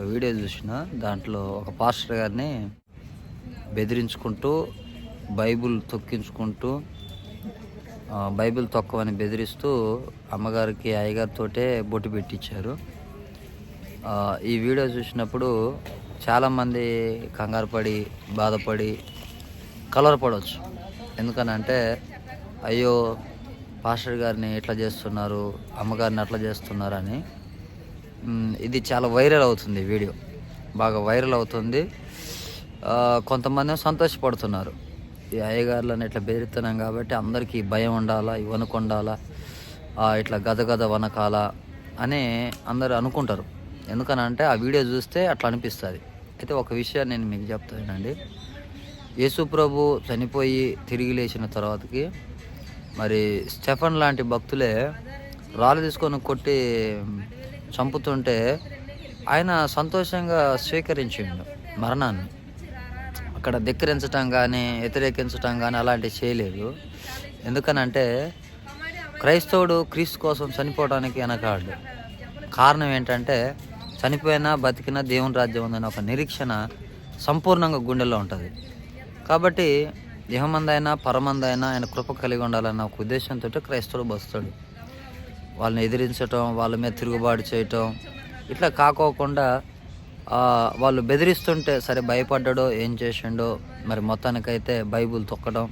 ఒక వీడియో చూసిన. దాంట్లో ఒక పాస్టర్ గారిని బెదిరించుకుంటూ బైబుల్ తొక్కించుకుంటూ బైబిల్ తొక్కవని బెదిరిస్తూ అమ్మగారికి అయ్యగారితోటే బొట్టు పెట్టించారు. ఈ వీడియో చూసినప్పుడు చాలామంది కంగారు పడి బాధపడి కలవరపడవచ్చు. ఎందుకనంటే అయ్యో పాస్టర్ గారిని ఎట్లా చేస్తున్నారు అమ్మగారిని అట్లా చేస్తున్నారని ఇది చాలా వైరల్ అవుతుంది వీడియో. బాగా వైరల్ అవుతుంది. కొంతమంది సంతోషపడుతున్నారు. ఈ అయ్యగారులను ఇట్లా బెదిరిస్తున్నాం కాబట్టి అందరికీ భయం ఉండాలా ఈ ఇట్లా గద గద వనకాల అని అందరు అనుకుంటారు. ఎందుకనంటే ఆ వీడియో చూస్తే అట్లా అనిపిస్తుంది. అయితే ఒక విషయాన్ని నేను మీకు చెప్తానండి యేసు ప్రభు చనిపోయి తిరిగి లేచిన తర్వాతకి మరి స్టెఫన్ లాంటి భక్తులే రాళ్ళు తీసుకొని కొట్టి చంపుతుంటే ఆయన సంతోషంగా స్వీకరించిండు మరణాన్ని. అక్కడ ధిక్కరించటం కానీ వ్యతిరేకించటం కానీ అలాంటివి చేయలేదు. ఎందుకనంటే క్రైస్తవుడు క్రీస్తు కోసం చనిపోవడానికి వెనకాడు కారణం ఏంటంటే చనిపోయినా బతికినా దేవుని రాజ్యం ఉందని ఒక నిరీక్షణ సంపూర్ణంగా గుండెల్లో ఉంటుంది. కాబట్టి దేహమందైనా పరమందైనా ఆయన కృప కలిగి ఉండాలన్న ఒక ఉద్దేశంతో క్రైస్తవుడు బస్తాడు వాళ్ళని ఎదిరించటం వాళ్ళ మీద తిరుగుబాటు చేయటం. ఇట్లా కాకోకుండా వాళ్ళు బెదిరిస్తుంటే సరే భయపడ్డాడో ఏం చేసిండో మరి మొత్తానికైతే బైబుల్ తొక్కడం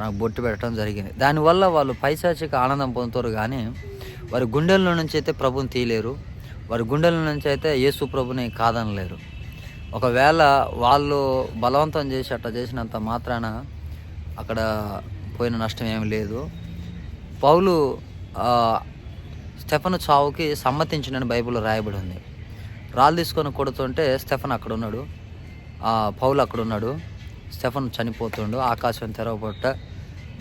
నాకు బొట్టు పెట్టడం జరిగింది. దానివల్ల వాళ్ళు పైశాచిక ఆనందం పొందుతారు కానీ వారి గుండెల నుంచి అయితే ప్రభుని తీయలేరు. వారి గుండెల నుంచి అయితే యేసు ప్రభుని కాదనలేరు. ఒకవేళ వాళ్ళు బలవంతం చేసి అట్లా చేసినంత మాత్రాన అక్కడ పోయిన నష్టం ఏమి లేదు. పౌలు స్టెఫను చావుకి సమ్మతించినని బైబిల్లో రాయబడి ఉంది. రాళ్ళు తీసుకొని కొడుతుంటే స్టెఫన్ అక్కడ ఉన్నాడు ఆ, పౌలు అక్కడ ఉన్నాడు స్టెఫన్ చనిపోతుండు. ఆకాశం తెరవబట్ట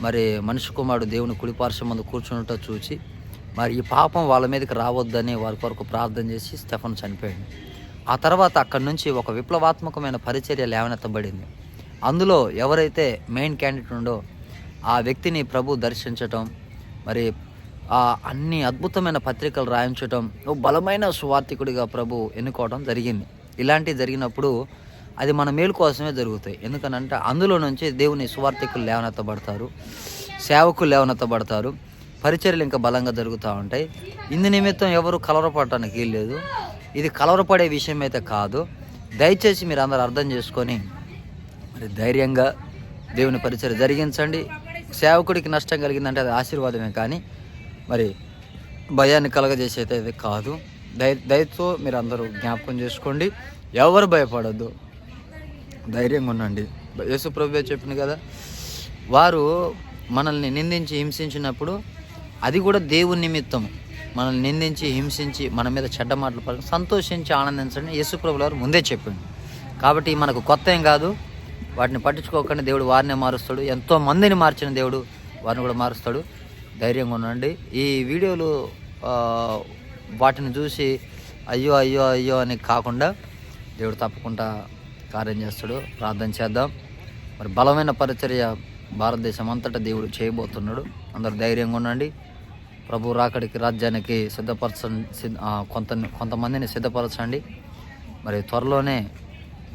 మరి మనిషి కుమారుడు దేవుని కుడిపార్శ్వం ముందు కూర్చున్నట్టు చూచి మరి ఈ పాపం వాళ్ళ మీదకి రావద్దని వారి కొరకు ప్రార్థన చేసి స్టెఫన్ చనిపోయాడు. ఆ తర్వాత అక్కడి నుంచి ఒక విప్లవాత్మకమైన పరిచర్య లేవనెత్తబడింది. అందులో ఎవరైతే మెయిన్ క్యాండిడేట్ ఉండో ఆ వ్యక్తిని ప్రభు దర్శించటం మరి అన్ని అద్భుతమైన పత్రికలు రాయించటం ఓ బలమైన సువార్థికుడిగా ప్రభు ఎన్నుకోవడం జరిగింది. ఇలాంటివి జరిగినప్పుడు అది మన మేలు కోసమే జరుగుతాయి. ఎందుకనంటే అందులో నుంచి దేవుని సువార్థికులు లేవనెత్తబడతారు సేవకులు లేవనెత్తబడతారు పరిచర్యలు ఇంకా బలంగా జరుగుతూ ఉంటాయి. ఇందు నిమిత్తం ఎవరు కలవరపడటానికి వీల్లేదు ఇది కలవరపడే విషయం అయితే కాదు. దయచేసి మీరు అందరు అర్థం చేసుకొని మరి ధైర్యంగా దేవుని పరిచయం జరిగించండి. సేవకుడికి నష్టం కలిగిందంటే అది ఆశీర్వాదమే కానీ మరి భయాన్ని కలగజేసేది అయితే కాదు. దయ దయతో మీరు అందరూ జ్ఞాపకం చేసుకోండి. ఎవరు భయపడద్దు. ధైర్యంగా ఉండండి. యేసుప్రభు చెప్పింది కదా వారు మనల్ని నిందించి హింసించినప్పుడు అది కూడా దేవుని నిమిత్తం. మనల్ని నిందించి హింసించి మన మీద చెడ్డ మాటలు పలికి సంతోషించి ఆనందించండి యేసుప్రభు గారు వారు ముందే చెప్పింది కాబట్టి మనకు కొత్త ఏం కాదు. వాటిని పట్టించుకోకుండా. దేవుడు వారినే మారుస్తాడు. ఎంతో మందిని మార్చిన దేవుడు వారిని కూడా మారుస్తాడు. ధైర్యంగా ఉండండి. ఈ వీడియోలు వాటిని చూసి అయ్యో అయ్యో అయ్యో అని కాకుండా దేవుడు తప్పకుండా కార్యం చేస్తాడు. ప్రార్థన చేద్దాం. మరి బలమైన పరిచర్య భారతదేశం అంతటా దేవుడు చేయబోతున్నాడు. అందరు ధైర్యంగా ఉండండి. ప్రభు రాకడికి రాజ్యానికి సిద్ధపరచ సిద్ధ- కొంత కొంతమందిని సిద్ధపరచండి. మరి త్వరలోనే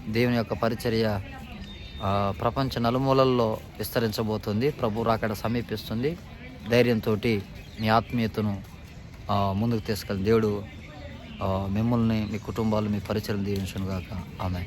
దేవుని యొక్క పరిచర్య ప్రపంచ నలుమూలల్లో విస్తరించబోతుంది. ప్రభు రాకడ సమీపిస్తుంది. ధైర్యంతో మీ ఆత్మీయతను ముందుకు తీసుకెళ్ళి దేవుడు మిమ్మల్ని మీ కుటుంబాలు మీ పరిచయం దీవించను గాక ఆమె